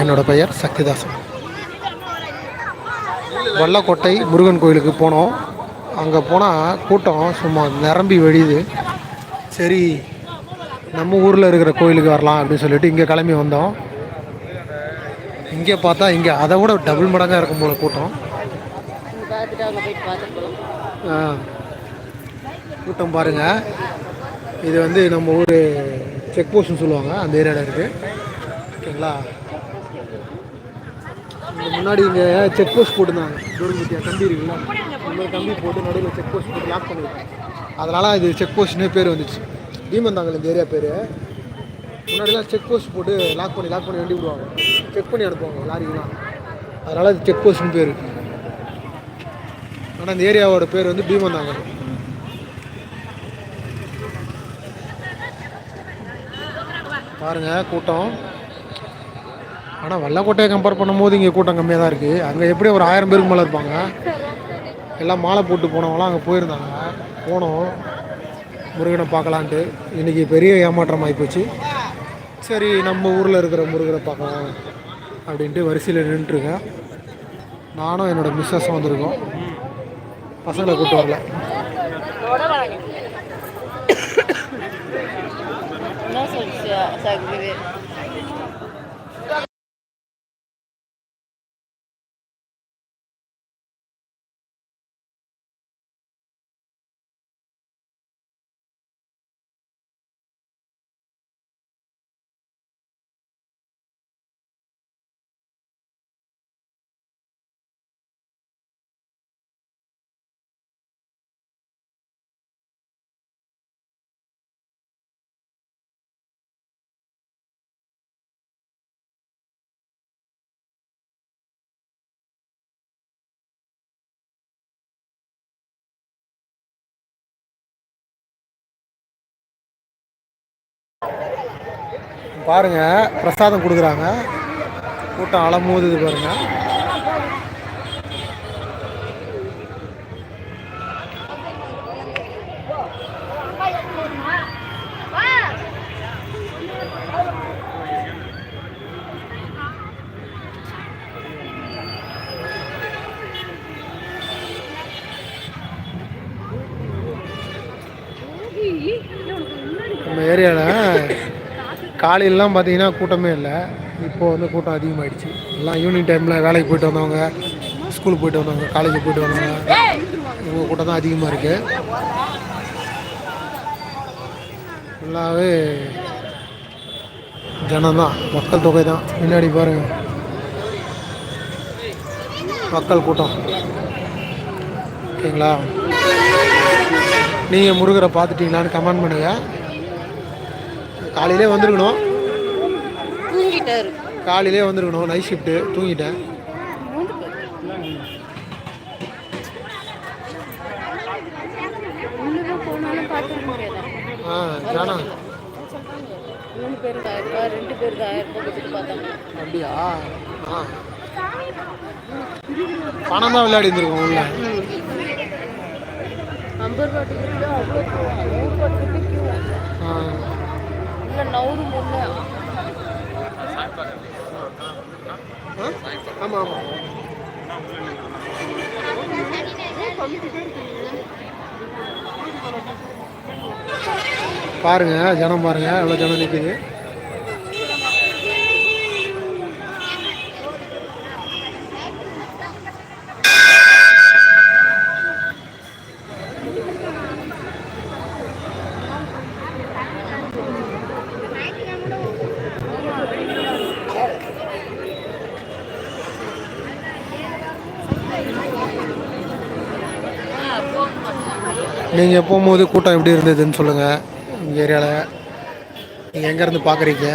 என்னோட பெயர் சக்திதாசன். வல்லக்கோட்டை முருகன் கோயிலுக்கு போனோம். அங்கே போனால் கூட்டம் சும்மா நிரம்பி வெடியுது. சரி நம்ம ஊரில் இருக்கிற கோயிலுக்கு வரலாம் அப்படின்னு சொல்லிட்டு இங்கே கிளம்பி வந்தோம். இங்கே பார்த்தா இங்கே அதை விட டபுள் மடங்காக இருக்கும் போல கூட்டம். கூட்டம் பாருங்கள் இது வந்து நம்ம ஊர் செக் போஸ்ட்னு சொல்லுவாங்க. அந்த ஏரியாவில் இருக்குது ஓகேங்களா? முன்னாடி இங்கே செக் போஸ்ட் போட்டுருந்தாங்க. தூரங்குத்தியா கம்பி இருக்குல்ல? இன்னொரு கம்பி போட்டு நடுவில் செக் போஸ்ட் போட்டு லாக் பண்ணிருக்காங்க. அதனால் இது செக் போஸ்ட்னே பேர் வந்துச்சு. பீமந்தாங்கல் இந்த ஏரியா பேர். முன்னாடிலாம் செக் போஸ்ட் போட்டு லாக் பண்ணி லாக் பண்ணி வண்டி விடுவாங்க. செக் பண்ணி அனுப்புவாங்க லாரிக்கெலாம் அதனால் இது செக் போஸ்ட்னு பேர். ஆனால் இந்த ஏரியாவோட பேர் வந்து பீமந்தாங்கல் பாருங்கள் கூட்டம். ஆனால் வல்லக்கோட்டையை கம்பேர் பண்ணும்போது இங்கே கூட்டம் கம்மியாக தான் இருக்குது அங்கே எப்படி ஒரு ஆயிரம் பேருக்கு மேலே இருப்பாங்க? எல்லாம் மாலை போட்டு போனவங்களாம் அங்கே போயிருந்தாங்க. போனோம். முருகனை பார்க்கலான்ட்டு. இன்றைக்கி பெரிய ஏமாற்றம் ஆகிப்போச்சு சரி நம்ம ஊரில் இருக்கிற முருகனை பார்க்கலாம் அப்படின்ட்டு வரிசையில் நின்றுட்டுருக்கேன். நானும் என்னோடய மிஸ்ஸஸும் வந்திருக்கோம். பசங்களை கூப்பிட்டு வரல. என்ன பாருங்கள் பாருங்க பிரசாதம் கொடுக்குறாங்க. கூட்டம் அலமோதுது பாருங்க. நம்ம ஏரியாவில் காலையிலலாம் பார்த்தீங்கன்னா கூட்டமே இல்லை. இப்போ வந்து கூட்டம் அதிகமாகிடுச்சு எல்லாம் ஈவினிங் டைமில் வேலைக்கு போயிட்டு வந்தவங்க ஸ்கூலுக்கு போயிட்டு வந்தவங்க காலேஜுக்கு போயிட்டு வந்தவங்க இவங்க கூட்டம் தான் அதிகமாக இருக்குது ஃபுல்லாகவே ஜனம்தான். மக்கள் தொகை தான் முன்னாடி பாருங்க. மக்கள் கூட்டம். ஓகேங்களா? நீங்கள் முருகரை பார்த்துட்டீங்களான்னு கமெண்ட் பண்ணுங்கள் காலையிலே வந்திருக்கணும். தூங்கிட்டாரு. காலையிலே வந்திருக்கணும். நைட் ஷிஃப்ட்டு தூங்கிட்டேன். ஆ ஜனம் மூணு பேருக்கு ஆயிரம் ரூபாய் ரெண்டு பேருக்கு ஆயிரம் ரூபாய் கொடுத்துட்டு பார்த்தாங்க. அப்படியா? ஆ. பணம் தான் விளையாடி இருந்திருக்கோம் உள்ள. ஐம்பது ரூபா டிக்கெட் அவ்வளோ நூறு ரூபா டிக்கெட் கியூ ஆ இல்லை நூறு முன்னே ஆமாம் ஆமாம் பாருங்க ஜனம் பாருங்க எவ்வளோ ஜனம் நிற்குது நீங்கள் போகும்போது கூட்டம் எப்படி இருந்ததுன்னு சொல்லுங்கள் உங்கள் ஏரியாவில் நீங்கள் எங்கேருந்து பார்க்குறீங்க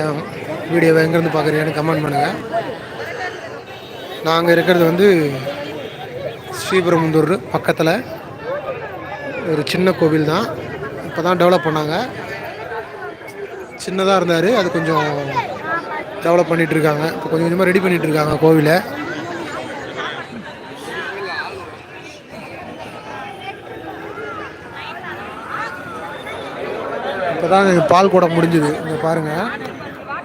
வீடியோவை எங்கேருந்து பார்க்குறீங்கன்னு கமெண்ட் பண்ணுங்கள் நாங்கள் இருக்கிறது வந்து ஸ்ரீபெரும்புந்தூர் பக்கத்தில். ஒரு சின்ன கோவில் தான். இப்போ தான் டெவலப் பண்ணாங்க. சின்னதாக இருந்தார். அது கொஞ்சம் டெவலப் பண்ணிகிட்டு இருக்காங்க. இப்போ கொஞ்சம் கொஞ்சமாக ரெடி பண்ணிகிட்டு இருக்காங்க கோவிலை. தான் பால் குடம் முடிஞ்சுது. இங்கே பாருங்கள்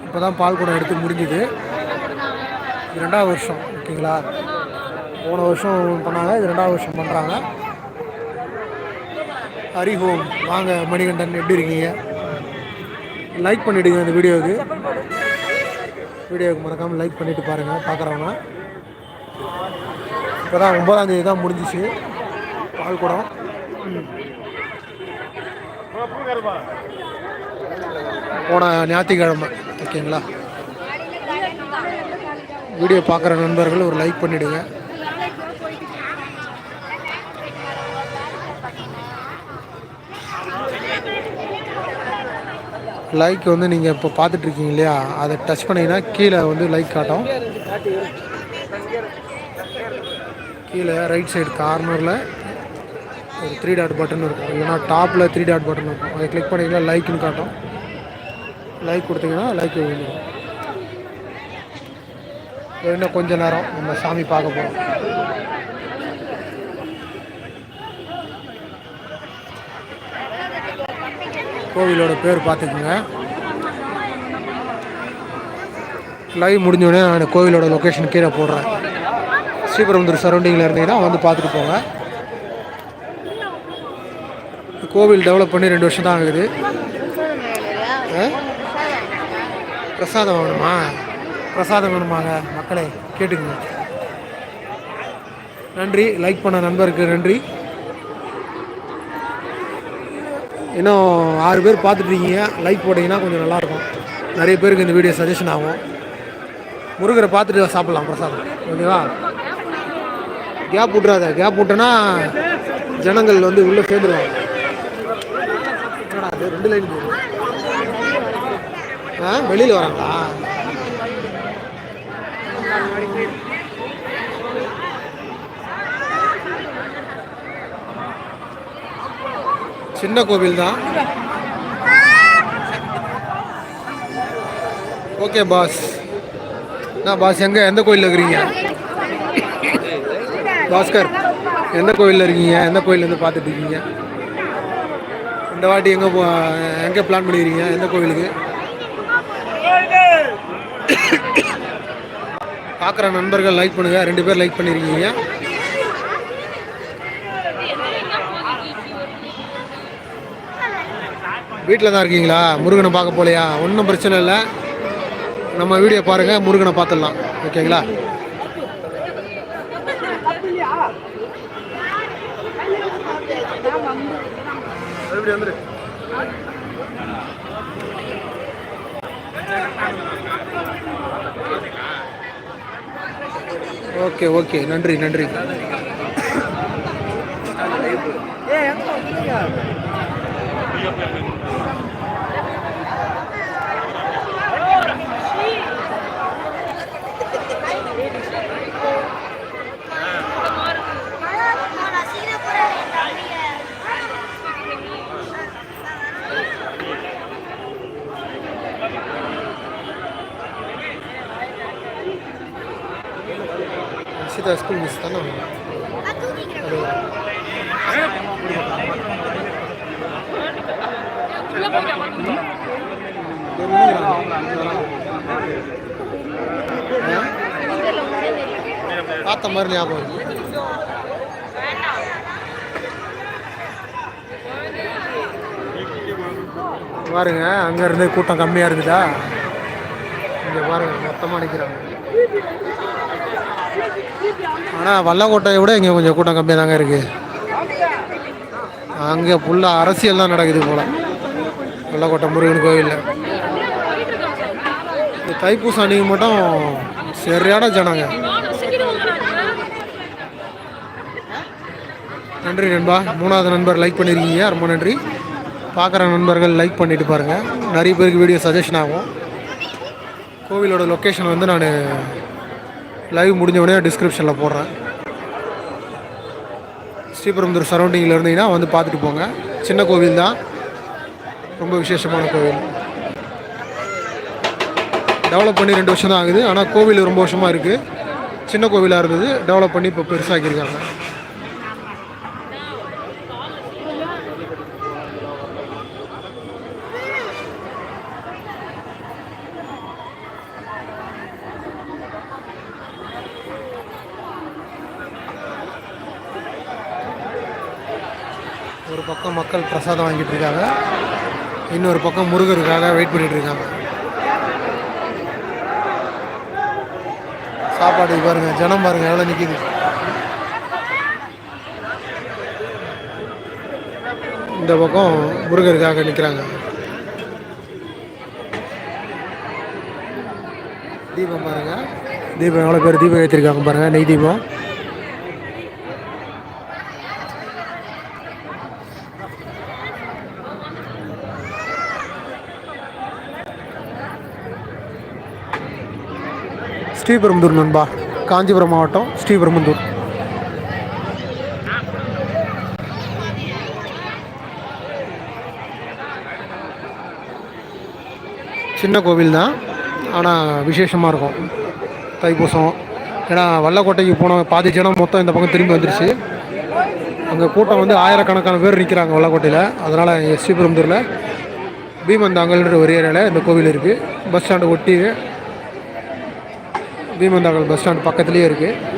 இப்போ தான் பால் குடம் எடுத்து முடிஞ்சுது. இது ரெண்டாவது வருஷம் ஓகேங்களா? போன வருஷம் பண்ணாங்க இது ரெண்டாவது வருஷம் பண்ணுறாங்க ஹரி ஹோம் வாங்க மணிகண்டன் எப்படி இருக்கீங்க? லைக் பண்ணிவிடுங்க இந்த வீடியோவுக்கு. வீடியோவுக்கு மறக்காமல் லைக் பண்ணிவிட்டு பாருங்கள் பார்க்குறவங்க இப்போ தான் ஒம்பதாந்தேதி தான் முடிஞ்சிச்சு பால் குடம். போன ஞாயிற்றுக்கிழமை ஓகேங்களா? வீடியோ பார்க்குற நண்பர்கள் ஒரு லைக் பண்ணிவிடுங்க லைக் வந்து நீங்கள் இப்போ பார்த்துட்ருக்கீங்க இல்லையா? அதை டச் பண்ணிங்கன்னா கீழே வந்து லைக் காட்டும். கீழே ரைட் சைடு கார்னரில் ஒரு த்ரீ டாட் பட்டன் இருக்கும். இல்லைன்னா டாப்பில் த்ரீ டாட் பட்டன் இருக்கும். அதை கிளிக் பண்ணிங்கன்னா லைக்குன்னு காட்டும். லைக் கொடுத்தீங்கன்னா லைக் விழுந்துடும் இன்னும் கொஞ்ச நேரம் நம்ம சாமி பார்க்க போகிறோம் கோவிலோட பேர் பார்த்துக்குங்க. லைவ் முடிஞ்சோடனே நான் கோவிலோட லொக்கேஷன் கீழே போடுறேன். ஸ்ரீபெரும்புதூர் சரௌண்டிங்கில் இருந்தீங்கன்னா வந்து பார்த்துட்டு போங்க. கோவில் டெவலப் பண்ணி ரெண்டு வருஷம் தான் ஆகுது. ஆ? பிரசாதம் வேணுமா? பிரசாதம் வேணுமாங்க? மக்களே கேட்டுக்குங்க. நன்றி. லைக் பண்ண நண்பருக்கு நன்றி. இன்னும் ஆறு பேர் பார்த்துட்ருக்கீங்க. லைக் போட்டிங்கன்னா கொஞ்சம் நல்லாயிருக்கும். நிறைய பேருக்கு இந்த வீடியோ சஜஷன் ஆகும். முருகரை பார்த்துட்டு சாப்பிட்லாம் பிரசாதம். ஓகேவா? கேப் விட்றாத கேப் விட்டனா ஜனங்கள் வந்து உள்ளே சேர்ந்துருவாங்க. அது? ரெண்டு லைன் போகும் ஆ வெளியில் வராங்களா சின்ன கோவில் தான் ஓகே பாஸ். என்ன பாஸ் எங்கே எந்த கோயிலில் இருக்கிறீங்க? பாஸ்கர் எந்த கோயிலில் இருக்கீங்க? எந்த கோயிலேருந்து பார்த்துட்டு இருக்கீங்க? இந்த வாட்டி எங்கே போ எங்கே பிளான் பண்ணிக்கிறீங்க எந்த கோவிலுக்கு? பார்க்குற நண்பர்கள் லைக் பண்ணுங்கள் ரெண்டு பேர் லைக் பண்ணியிருக்கீங்க வீட்டில் தான் இருக்கீங்களா? முருகனை பார்க்க போலையா? ஒன்றும் பிரச்சனை இல்லை. நம்ம வீடியோ பாருங்கள் முருகனை பார்த்துடலாம். ஓகேங்களா ஓகே ஓகே. நன்றி நன்றி. சீதா ஸ்கூல் மிஸ் தானே பார்த்த மாதிரி ஞாபகம் பாருங்க அங்க இருந்து கூட்டம் கம்மியா இருக்குதா? இங்க பாருங்க மொத்தமா நிக்கிறாங்க. ஆனால் வல்லங்கோட்டையை விட இங்கே கொஞ்சம் கூட்டம் கம்மியாக தாங்க இருக்குது அங்கே ஃபுல்லாக அரசியல் தான் நடக்குது போல். வல்லக்கோட்டை முருகன் கோயில்ல. இந்த தைப்பூசம் அன்னைக்கு மட்டும் சரியான ஜனங்க. நன்றி நண்பா. மூணாவது நண்பர் லைக் பண்ணியிருக்கீங்க ரொம்ப நன்றி. பார்க்குற நண்பர்கள் லைக் பண்ணிட்டு பாருங்கள் நிறைய பேருக்கு வீடியோ சஜஷன் ஆகும். கோவிலோட லொக்கேஷன் வந்து நான் லைவ் முடிஞ்ச உடனே டிஸ்கிரிப்ஷனில் போடுறேன். ஸ்ரீபெரும்புதூர் சரௌண்டிங்கில் இருந்தீங்கன்னா வந்து பார்த்துட்டு போங்க. சின்ன கோவில் தான். ரொம்ப விசேஷமான கோவில். டெவலப் பண்ணி ரெண்டு வருஷம் தான் ஆகுது. ஆனால் கோவில் ரொம்ப வருஷமாக இருக்குது சின்ன கோவிலாக இருந்தது. டெவலப் பண்ணி இப்போ பெருசாக்கியிருக்காங்க பக்கம் மக்கள் பிரசாதம் வாங்கிட்டு இருக்காங்க. இன்னொரு பக்கம் முருகருக்காக வெயிட் பண்ணிட்டு இருக்காங்க. சாப்பாடு பாருங்க ஜனம் பாருங்க எவ்வளோ நிற்கிது இந்த பக்கம் முருகருக்காக நிற்கிறாங்க தீபம் பாருங்க. தீபம் எவ்வளோ பேர் தீபம் ஏற்றிருக்காங்க பாருங்க நெய் தீபம். ஸ்ரீபெரும்புதூர் நண்பா காஞ்சிபுரம் மாவட்டம் ஸ்ரீபெரும்புதூர். சின்ன கோவில் தான் ஆனால் விசேஷமாக இருக்கும். தைப்பூசம் ஏன்னா வல்லக்கோட்டைக்கு போன பாதி ஜனம் மொத்தம் இந்த பக்கம் திரும்பி வந்துருச்சு. அங்கே கூட்டம் வந்து ஆயிரக்கணக்கான பேர் நிற்கிறாங்க வல்லக்கோட்டையில். அதனால் ஸ்ரீபெரும்புதூரில் பீமந்தாங்கல்ன்ற ஒரு ஏரியாவில் இந்த கோவில் இருக்குது பஸ் ஸ்டாண்டு ஒட்டி பீமந்தாங்கல் பஸ் ஸ்டாண்ட் பக்கத்துலேயே இருக்குது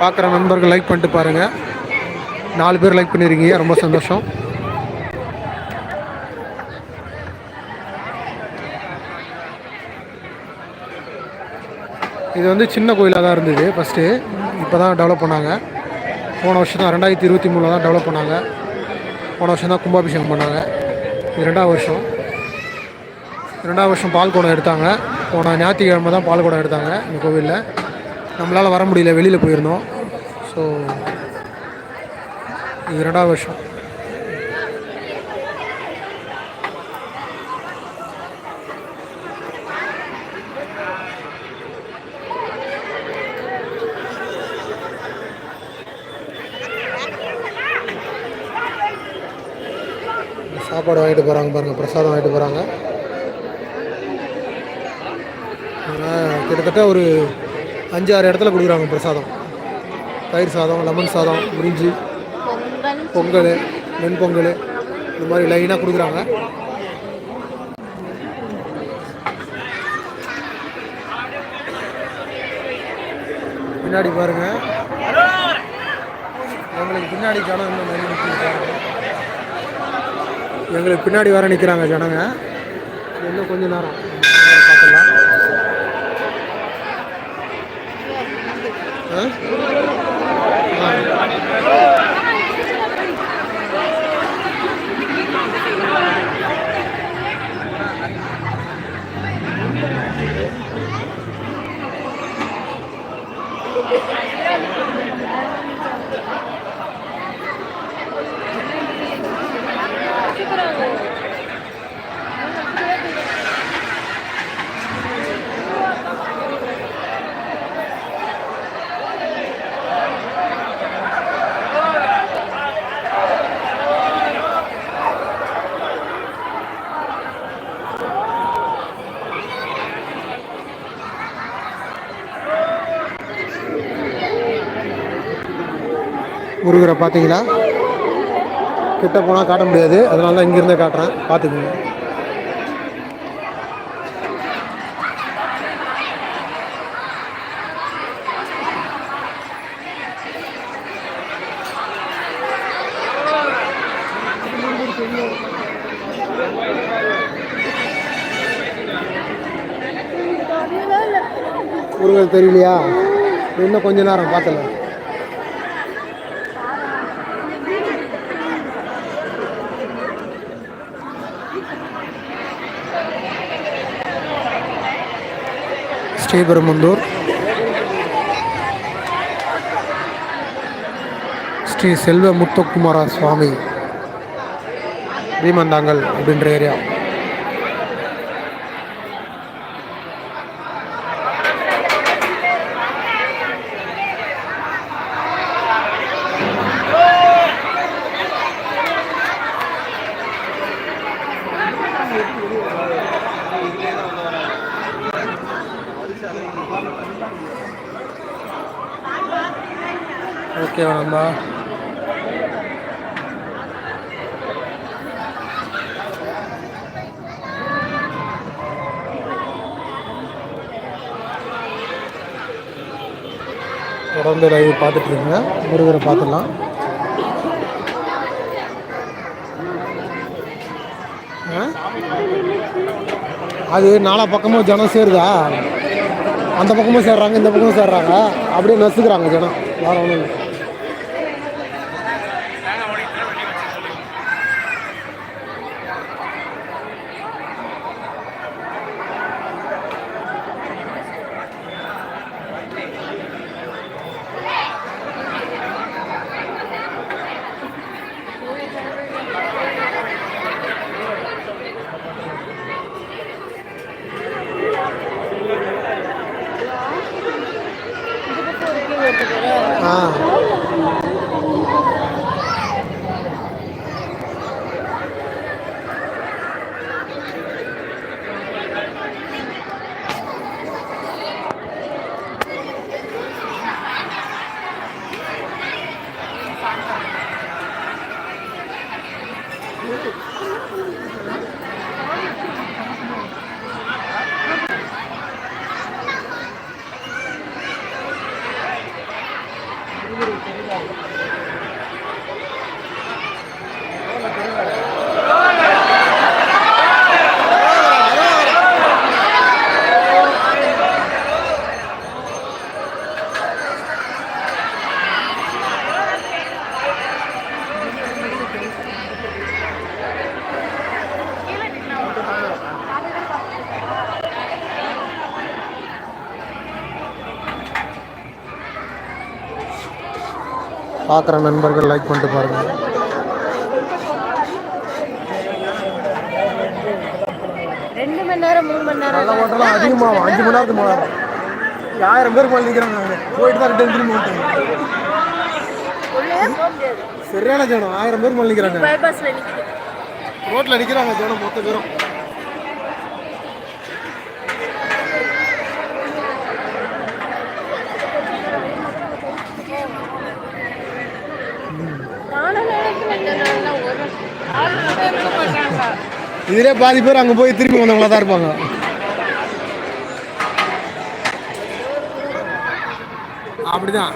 பார்க்குற நண்பர்கள் லைக் பண்ணிட்டு பாருங்கள் நாலு பேர் லைக் பண்ணியிருக்கீங்க ரொம்ப சந்தோஷம். இது வந்து சின்ன கோயிலாக தான் இருந்தது ஃபஸ்ட்டு இப்போ தான் டெவலப் பண்ணாங்க. போன வருஷம் தான் ரெண்டாயிரத்தி இருபத்தி மூணில் தான் டெவலப் பண்ணாங்க. போன வருஷம் தான் கும்பாபிஷேகம் பண்ணாங்க. இது ரெண்டாவது வருஷம். ரெண்டாவது வருஷம் பால் குடம் எடுத்தாங்க. போன ஞாயிற்றுக்கிழமை தான் பால் குடம் எடுத்தாங்க. இந்த கோவிலில். நம்மளால் வர முடியல. வெளியில் போயிருந்தோம். ஸோ இது ரெண்டாவது வருஷம். சாப்பாடு வாங்கிட்டு போகிறாங்க பாருங்கள் பிரசாதம் வாங்கிட்டு போகிறாங்க கிட்டத்தட்ட ஒரு அஞ்சு ஆறு இடத்துல கொடுக்குறாங்க பிரசாதம். தயிர் சாதம் லெமன் சாதம் பிரிஞ்சி பொங்கல். பொங்கல் வெண்பொங்கல் இந்த மாதிரி லைனாக கொடுக்குறாங்க. பின்னாடி பாருங்க. எங்களுக்கு பின்னாடி ஜனம் இன்னும் நிறைய எங்களுக்கு பின்னாடி வர நிற்கிறாங்க ஜனங்க. இன்னும் கொஞ்ச நேரம். பார்க்கலாம். ஆ? உருகிற பார்த்தீங்களா? கிட்ட போனால் காட்ட முடியாது. அதனால தான் இங்கேருந்தே காட்டுறேன். பார்த்துக்குங்க. முருகர் தெரியலையா? இன்னும் கொஞ்ச நேரம் பார்த்துலாம் ஸ்ரீபெரும்புந்தூர். ஸ்ரீ செல்வ முத்துக்குமார சுவாமி பீமந்தாங்கல் அப்படின்ற ஏரியா. ஓகே நண்பா தொடர்ந்து லைவ் பார்த்துட்டு இருக்குங்க முருகரை பார்த்துடலாம். ஆ? அது நாலா பக்கமும் ஜனம் சேருதா? அந்த பக்கமும் சேர்றாங்க இந்த பக்கமும் சேர்றாங்க. அப்படியே நசுக்கிறாங்க ஜனம். வேறு ஒன்றும் பார்க்குற நண்பர்கள் லைக் பண்ணிட்டு பாருங்கள் ரெண்டு மணி நேரம் மூணு மணி நேரம் நல்ல அதிகமாகும் அஞ்சு மணி நேரத்துக்கு மேலே ஆயிரம் பேர் மேலே அவங்க போயிட்டு தான் ரிட்டர்ன் திரும்பி சரியான ஜனம். ஆயிரம் பேர் மேலே நிற்கிறாங்க ரோட்டில் நிற்கிறாங்க ஜனம் மொத்த பேரும் நானும் நினைக்கிறேன் இந்த நாள்ல ஒரு ஆள் கூட இருக்க மாட்டாங்க இதிலே பாதி பேர் அங்கே போய் திரும்பி வந்தவங்களா தான் இருப்பாங்க அப்படிதான்.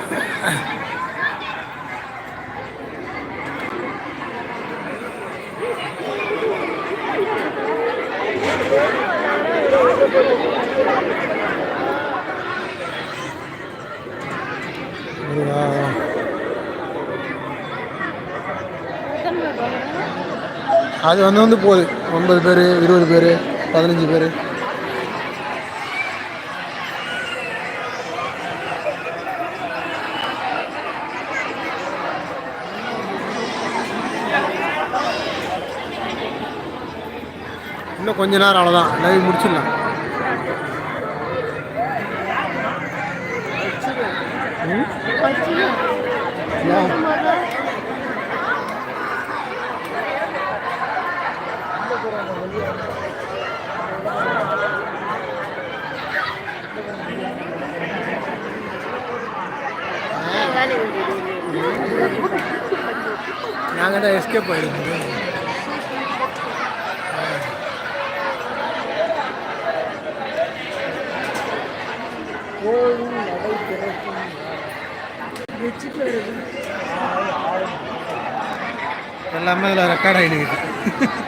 எத்தனை பேர் போகிறாங்க? அது வந்து வந்து போகுது. ஒன்பது பேர் இருபது பேர் பதினஞ்சு பேர். இன்னும் கொஞ்ச நேரம் அவ்வளோதான் லைவ் முடிச்சிடலாம். ம்? வச்சிருக்கேன். ஏன்? வேலை உண்டு. நாங்கள் தான் எஸ்கேப் ஆகிடுவோம் எல்லாமே அதில் ரெக்கார்ட் ஆகிடுது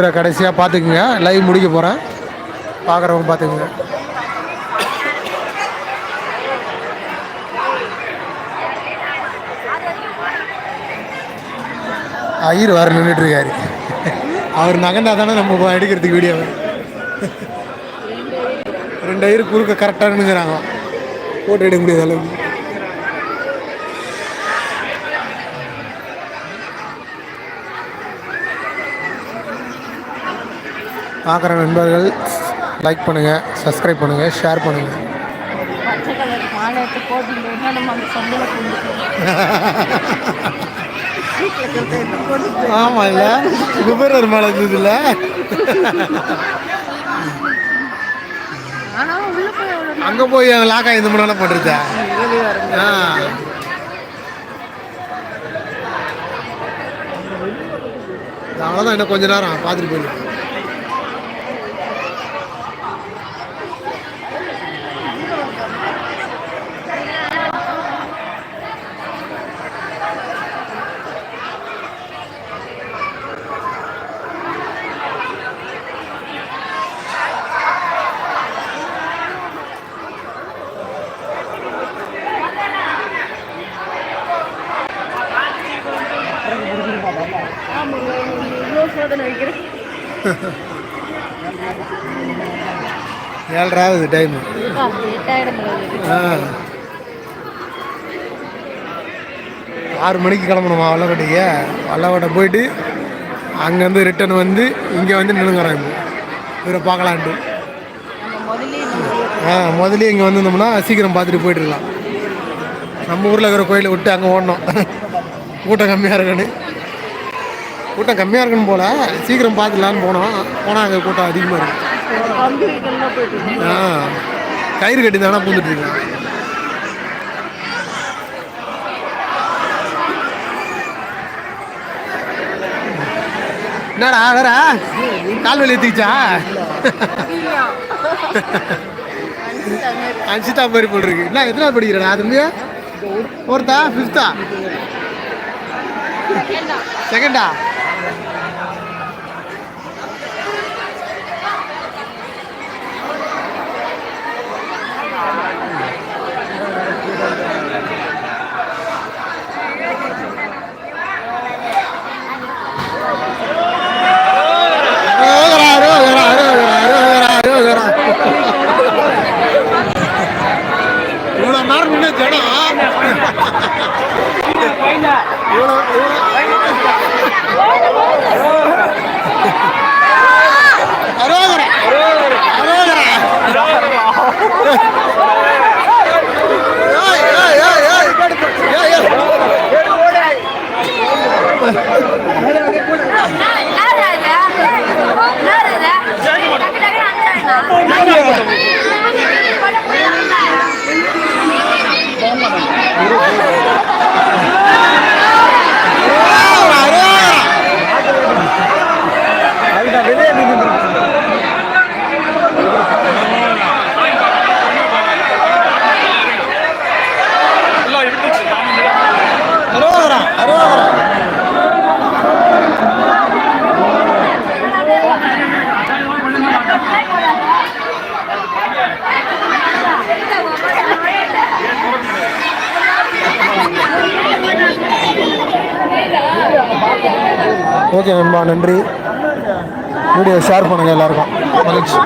முருகரை கடைசியாக பார்த்துக்குங்க. லைவ் முடிக்க போகிறேன் பார்க்குறவங்க பார்த்துக்குங்க. ஐயர் வேறு நின்றுட்டுருக்காரு அவர் நகண்டா தானே நம்ம எடுக்கிறதுக்கு வீடியோ ரெண்டு ஐயர் குறுக்க கரெக்டாக நின்றுக்கிறாங்க போட்டு எடுக்க முடியாத அளவுக்கு. பார்க்குற நண்பர்கள் லைக் பண்ணுங்கள் சப்ஸ்கிரைப் பண்ணுங்கள் ஷேர் பண்ணுங்கள் ஆமாம் கலர் ஆமா இல்ல? குபேரர் மேல இருந்தது இல்ல போய் அங்க போய் லாக்கா இந்த மணி பண்றத? வெளியே ஆ. அவ்வளோதான் இன்னும் கொஞ்ச நேரம் பார்த்துட்டு போயிடலாம் ஏழரை ஆகுது டைமு ஆறு மணிக்கு கிளம்பணுமா வல்லக்கோட்டைக்கு வல்லக்கோட்டை போயிட்டு அங்கேருந்து ரிட்டர்ன் வந்து இங்கே வந்து நின்னுங்கிறோம் இப்போ இவரை பார்க்கலான்ட்டு. ஆ முதல்ல இங்கே வந்திருந்தோம்னா சீக்கிரம் பார்த்துட்டு போயிட்டுருக்கலாம். நம்ம ஊரில் இருக்கிற கோயிலை விட்டு அங்கே ஓடணும். கூட்டம் கம்மியாக இருக்குன்னு கூட்டம் கம்மியாக இருக்குன்னு போல. சீக்கிரம் பார்த்துடலான்னு போனோம். போனால் அங்கே கூட்டம் அதிகமாக இருக்கு. இருக்கோம். ஆ. கயிறு கட்டி தானே பூந்துட்டு இருக்கேன் என்னடா வேற கால் வலி தீச்சா அனுப்பிட்டாங்க. அன்சிதா மாதிரி போல் இருக்கு. என்ன எத்தனை படிக்கிறடா தம்பி? ஒருத்தா ஃபிஃப்த்தா செகண்டா ரொம்ப நன்றி. வீடியோ ஷேர் பண்ணுங்கள் எல்லாருக்கும். மகிழ்ச்சி.